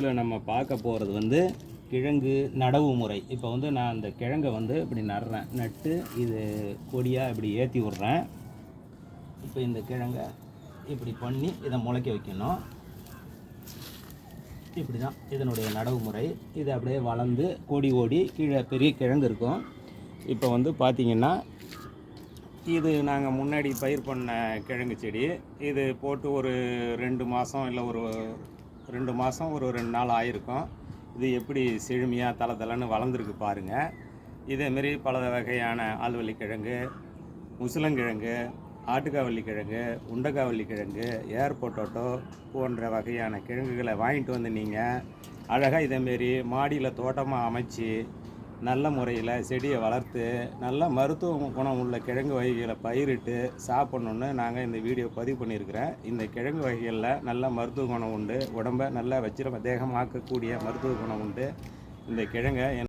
இதில் நம்ம பார்க்க போகிறது வந்து கிழங்கு நடவு முறை. இப்போ வந்து நான் அந்த கிழங்கை வந்து இப்படி நடுறேன். நட்டு இது கொடியாக இப்படி ஏற்றி விட்றேன். இப்போ இந்த கிழங்கை இப்படி பண்ணி இதை முளைக்க வைக்கணும். இப்படி தான் இதனுடைய நடவு முறை. இது அப்படியே வளர்ந்து கொடி ஓடி கீழே பெரிய கிழங்கு இருக்கும். இப்போ வந்து பார்த்திங்கன்னா இது நாங்கள் முன்னாடி பயிர் பண்ண கிழங்கு செடி. இது போட்டு ஒரு ரெண்டு மாதம் இல்லை ஒரு ரெண்டு மாதம் ஒரு ரெண்டு நாள் ஆயிருக்கும். இது எப்படி செழுமையாக தலை தலைன்னு வளர்ந்துருக்கு பாருங்கள் இதேமாரி பல வகையான ஆழ்வள்ளி கிழங்கு முசலங்கிழங்கு ஆட்டுக்காவள்ளி கிழங்கு உண்டக்காவள்ளி கிழங்கு ஏர் பொட்டோட்டோ போன்ற வகையான கிழங்குகளை வாங்கிட்டு வந்து நீங்கள் அழகாக இதேமாரி மாடியில் தோட்டமாக அமைச்சு நல்ல முறையில் செடியை வளர்த்து நல்ல மருத்துவ குணம் உள்ள கிழங்கு வகைகளை பயிரிட்டு சாப்பிட்ணுன்னு நாங்கள் இந்த வீடியோ பதிவு பண்ணியிருக்கிறேன். இந்த கிழங்கு வகைகளில் நல்ல மருத்துவ குணம் உண்டு உடம்பை நல்லா வச்சிர தேகமாக்கக்கூடிய மருத்துவ குணம் உண்டு. இந்த கிழங்கை